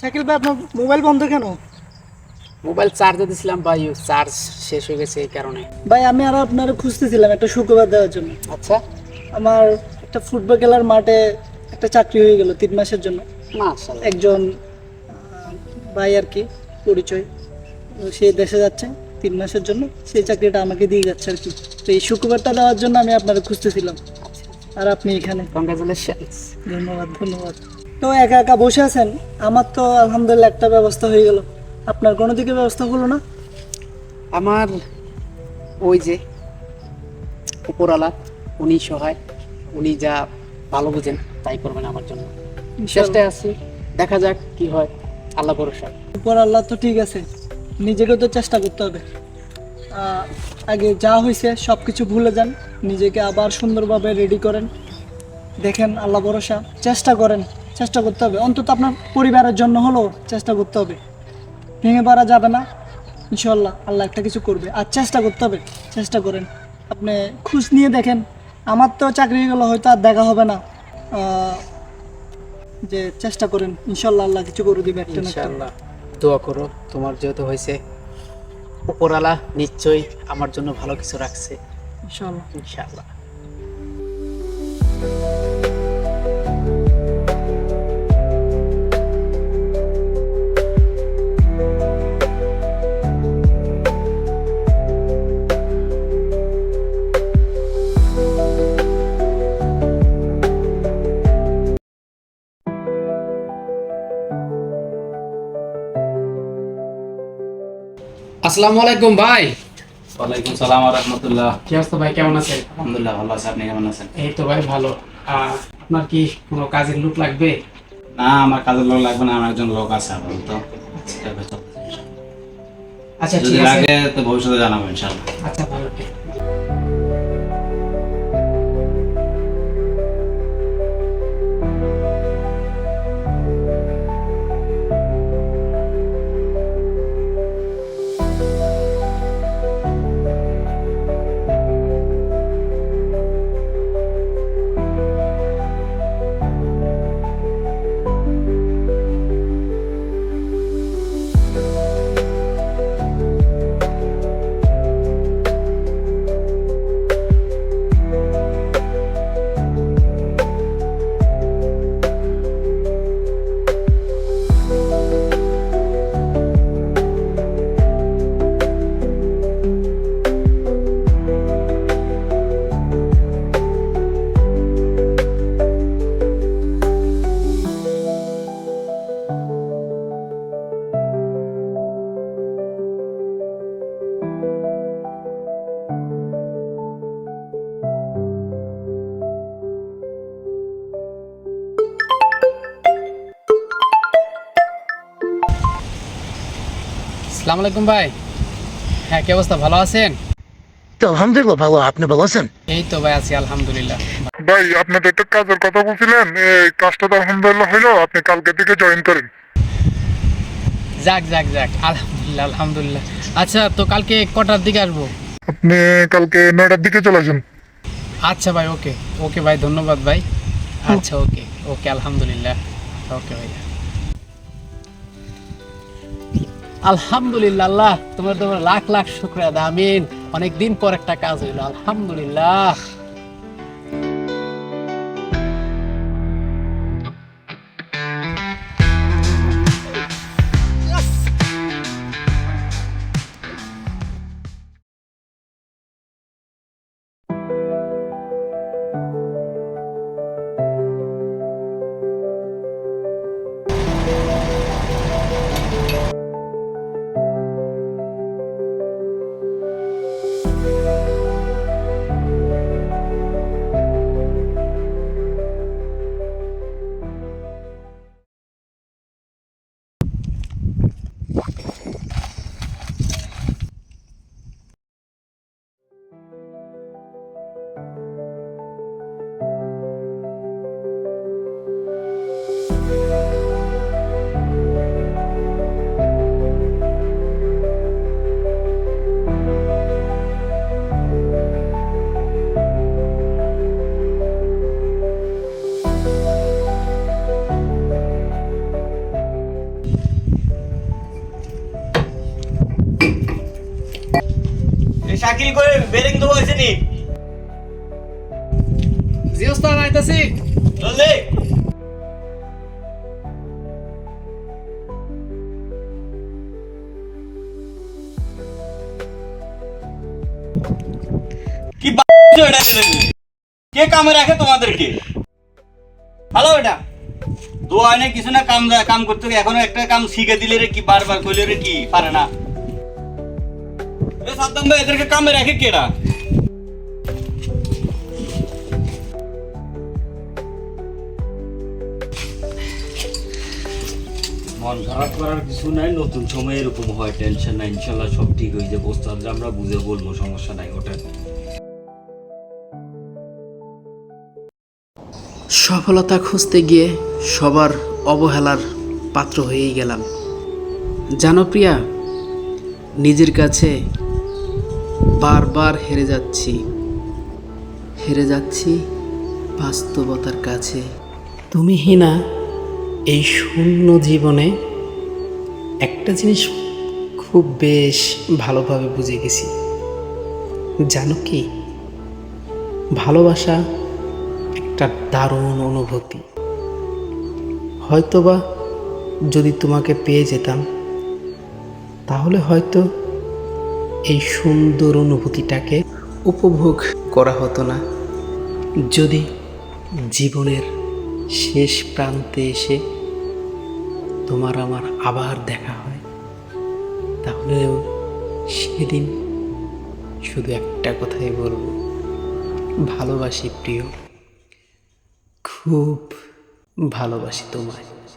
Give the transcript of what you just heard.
শাকিল ভাই আপনার মোবাইল বন্ধ কেন? মোবাইল চার্জে দিছিলাম ভাই চার্জ শেষ হয়ে গেছে এই কারণে। ভাই আমি আর আপনার খুঁজতেছিলাম একটা শুক্রবার দেওয়ার জন্য। আচ্ছা। আমার একটা ফুটবল খেলার মাঠে একটা চাকরি হয়ে গেল তিন মাসের জন্য। মাশাআল্লাহ। একজন ভাই আর কি পরিচয়। সে দেশে যাচ্ছে তিন মাসের জন্য। সেই চাকরিটা আমাকে দিয়ে যাচ্ছে আর কি। তো এই শুক্রবারটা দেওয়ার জন্য আমি আপনার খুঁজতেছিলাম। আর আপনি এখানে। কংগ্রাচুলেশনস ধন্যবাদ ধন্যবাদ। তো একা একা বসে আছেন? আমার তো আলহামদুলিল্লাহ একটা ব্যবস্থা হয়ে গেল। আপনার কোনো দিকে ব্যবস্থা হলো না? আমার ওই যে উপরওয়ালা উনি সহায় উনি যা ভালো বুঝেন তাই করবেন আমার জন্য। চেষ্টায় আছি দেখা যাক কি হয়। আল্লাহ ভরসা। উপর আল্লাহ তো ঠিক আছে নিজেকে তো চেষ্টা করতে হবে। আহ, আগে যা হয়েছে সব কিছু ভুলে যান নিজেকে আবার সুন্দরভাবে রেডি করেন। দেখেন আল্লাহ ভরসা চেষ্টা করেন। চেষ্টা করতে হবে। অন্তত আপনার পরিবারের জন্য হলেও চেষ্টা করতে হবে। ভেঙে পড়া যাবে না। ইনশাল্লাহ আল্লাহ একটা কিছু করবে। আর চেষ্টা করতে হবে। চেষ্টা করেন। আপনি খুশ নিয়ে দেখেন। আমার তো চাকরি গেলো হয়তো আর দেখা হবে না। যে চেষ্টা করেন। ইনশাল্লাহ আল্লাহ কিছু করে দিবে একটা। ইনশাআল্লাহ। দোয়া করো। তোমার যেহেতু হয়েছে উপরওয়ালা নিশ্চয়ই আমার জন্য ভালো কিছু রাখছে। ইনশাল্লাহ ইনশাআল্লাহ। আসসালামু আলাইকুম ভাই। ওয়ালাইকুম সালাম রাহমাতুল্লাহ। কি অবস্থা ভাই কেমন আছেন? আলহামদুলিল্লাহ ভালো আছে। আপনি কেমন আছেন? এই তো ভাই ভালো। আহ, আপনার কি কোনো কাজের লোক লাগবে? না আমার কাজের লোক লাগবে না আমার একজন লোক আছে আপাতত। আচ্ছা। ঠিক আছে। লাগে তো ভবিষ্যতে জানাব ইনশাআল্লাহ। আচ্ছা ভালো আসসালামু আলাইকুম ভাই। হ্যাঁ কি অবস্থা? ভালো আছেন? তো আলহামদুলিল্লাহ ভালো। আপনি ভালো আছেন? এই তো ভাই আছি আলহামদুলিল্লাহ। ভাই আপনাদের একটা কাজের কথা বলছিলেন এই কাজটা তো আলহামদুলিল্লাহ হইল আপনি কালকে থেকে জয়েন করেন। যাক যাক যাক আলহামদুলিল্লাহ আলহামদুলিল্লাহ। আচ্ছা তো কালকে কটার দিকে আসব? আপনি কালকে নয়টার দিকে চলে আসেন। আচ্ছা ভাই ওকে ওকে ভাই ধন্যবাদ ভাই। আচ্ছা ওকে ওকে আলহামদুলিল্লাহ। ওকে ভাই। আলহামদুলিল্লাহ তোমার তোমার লাখ লাখ শুক্রিয়া আমিন। অনেক দিন পর একটা কাজ হইল আলহামদুলিল্লাহ। সাইকেল করে বেরিং দেবো হয়েছে নি। জি ওস্তাদ আইতাছি। জলদি। কি এটা কে কামে রাখে তোমাদেরকে? হ্যালো এটা দোয়া কিছু না কাম কাম করতে এখনও একটা কাম শিখে দিলে রে কি বারবার কইলে রে কি পারে না। এ সাদ্দাম ভাই এদেরকে কামে রাখে কেডা? মন খারাপ করার কিছু নাই নতুন সময় এরকম হয় টেনশন নাই ইনশাল্লাহ সব ঠিক হয়ে যাবে। ওস্তাদ আমরা বুঝে বলব সমস্যা নাই ওটা সফলতা খুঁজতে গিয়ে সবার অবহেলার পাত্র হয়েই গেলাম। জানো প্রিয়া নিজের কাছে বারবার হেরে যাচ্ছি। হেরে যাচ্ছি বাস্তবতার কাছে। তুমি হিনা, এই শূন্য জীবনে একটা জিনিস খুব বেশ ভালোভাবে বুঝে গেছি। জানো কি? ভালোবাসা একটা দারুণ অনুভূতি। হয়তোবা যদি তোমাকে পেয়ে যেতাম, তাহলে হয়তো এই সুন্দর অনুভূতিটাকে উপভোগ করা হতো না। যদি জীবনের শেষ প্রান্তে এসে তোমার আমার আবার দেখা হয়, তাহলেও সেদিন শুধু একটা কথাই বলব, ভালোবাসি প্রিয়। খুব ভালোবাসি তোমায়।